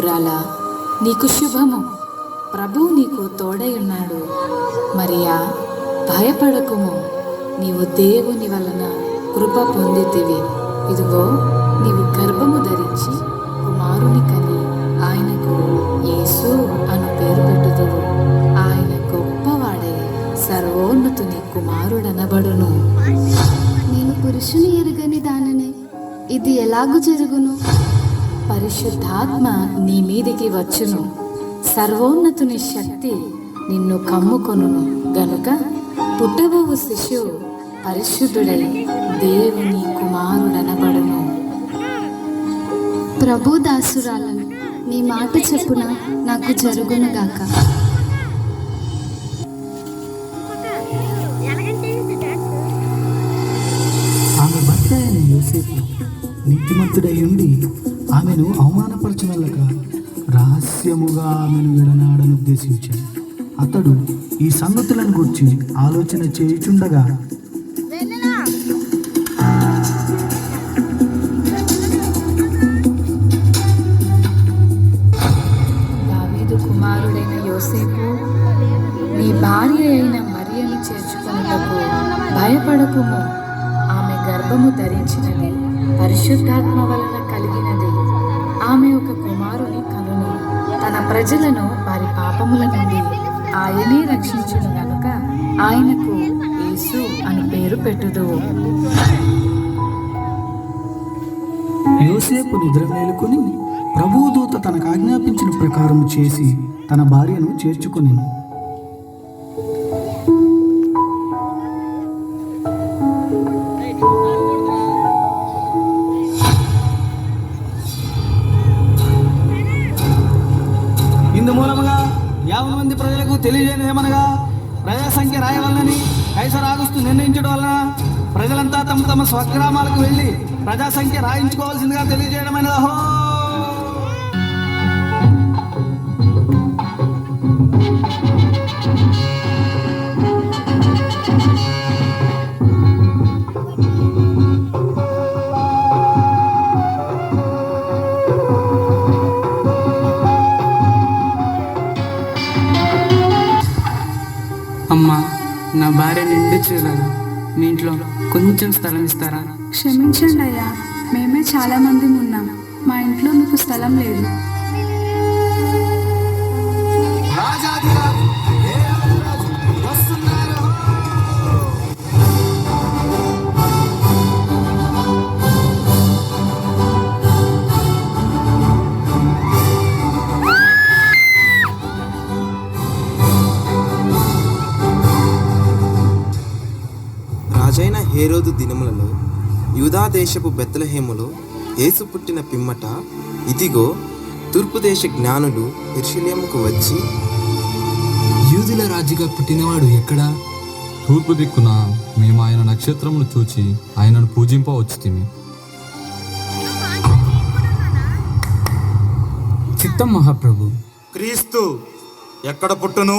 భక్తురాలా నీకు శుభము. ప్రభు నీకు తోడై ఉన్నాడు. మరియా భయపడకుము. నీవు దేవుని వలన కృప పొందితివి. ఇదిగో నీవు గర్భము ధరించి కుమారుని కని ఆయనకు యేసు అను పేరు పెట్టుదువు. ఆయన గొప్పవాడే సర్వోన్నతుని కుమారుడనబడును. నేను పురుషుని ఎరుగని దానిని ఇది ఎలాగూ జరుగును? పరిశుద్ధాత్మ నీ మీదికి వచ్చును. సర్వోన్నతుని శక్తి నిన్ను కమ్ముకొనును గనుక పుట్టబోవు శిశువు పరిశుద్ధుడై దేవుని కుమారుడనబడును. ప్రభు దాసురాలను నీ మాట చెప్పున నాకు జరుగునుగాక ఆమె భర్త అయిన యోసేపు నీతిమంతుడై ఉండి ఆమెను అవమానపరచనలక రహస్యముగా ఆమెను విడనాడను ఉద్దేశించాడు. అతడు ఈ సంగతులను గురించి ఆలోచన చేయుచుండగా కుమారుడైన యోసేపు నీ భార్య అయిన మరియను చేర్చుకొనుటకు భయపడకుము. ఆమె గర్భము ధరించినది పరిశుద్ధాత్మ వలన కలిగినది ఆమె ఒక కుమారుని కనును. తన ప్రజలను వారి పాపముల నుండి ఆయనే రక్షించును గనుక ఆయనకు యేసు అని పేరు పెట్టుదు. యోసేపు నిద్ర మేలుకొని ప్రభుదూత తనకు ఆజ్ఞాపించిన ప్రకారం చేసి తన భార్యను చేర్చుకుని తెలియజేయడం ఏమనగా ప్రజా సంఖ్య రాయవలనని కైసర్ ఆగస్టు నిర్ణయించడం వలన ప్రజలంతా తమ తమ స్వగ్రామాలకు వెళ్ళి ప్రజా సంఖ్య రాయించుకోవాల్సిందిగా తెలియజేయడమైనది అహో. అమ్మా నా భార్య నిండు చూడదు మీ ఇంట్లో కొంచెం స్థలం ఇస్తారా? క్షమించండి అయ్యా మేమే చాలా మంది ఉన్నాం. మా ఇంట్లో మీకు స్థలం లేదు. హేరోదు దినములలో యూదా దేశపు బెత్తలహేములో యేసు పుట్టిన పిమ్మట ఇదిగో తూర్పు దేశ జ్ఞానులు ఎర్షిలేముకు వచ్చి యూదుల రాజుగా పుట్టినవాడు ఎక్కడా? తూర్పు దిక్కున మేము ఆయన నక్షత్రమును చూచి ఆయనను పూజింప వచ్చితిమి చిత్తం మహాప్రభు. క్రీస్తు ఎక్కడ పుట్టును?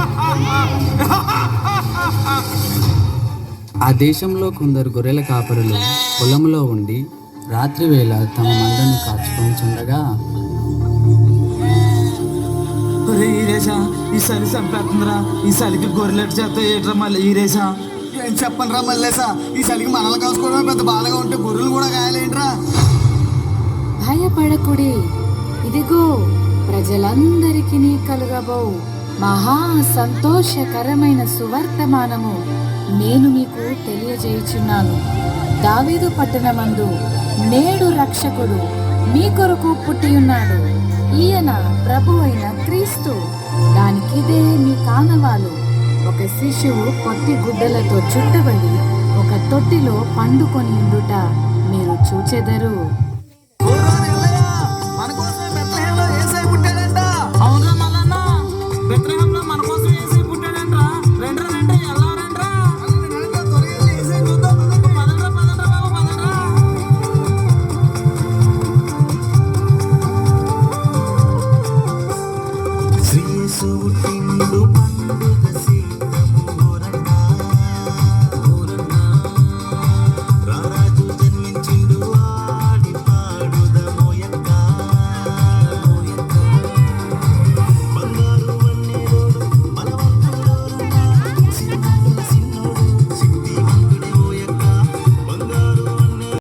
ఆ దేశంలో కొందరు గొర్రెల కాపరులు పొలంలో ఉండి రాత్రి వేళ తమ మందను కాచుకుంటుండగా ఈరేసా ఈ సలి చంపేస్తుందిరా. ఈ సలికి గొర్రెలెట్ చేత ఏట్రా మళ్ళీ ఈరేసా ఏం చెప్పను రా మళ్ళేసా ఈ సలికి మనల్ని కాసుకోవడం పెద్ద బాధగా ఉంటే గొర్రెలు కూడా గాయాలేంట్రా? భయపడకుడి ఇదిగో ప్రజలందరికీ కలుగబో. మహా సంతోషకరమైన సువర్తమానము. నేను మీకు తెలియజేయుచున్నాను. దావీదు పట్టణమందు నేడు రక్షకుడు మీ కొరకు పుట్టియున్నాడు. ఈయన ప్రభు అయిన క్రీస్తు. దానికిదే మీ కానవాలు. ఒక శిశువు పొత్తి గుడ్డలతో చుట్టబడి ఒక తొట్టిలో పండుకొని ఉండుట మీరు చూచెదరు. సూటిండు పండు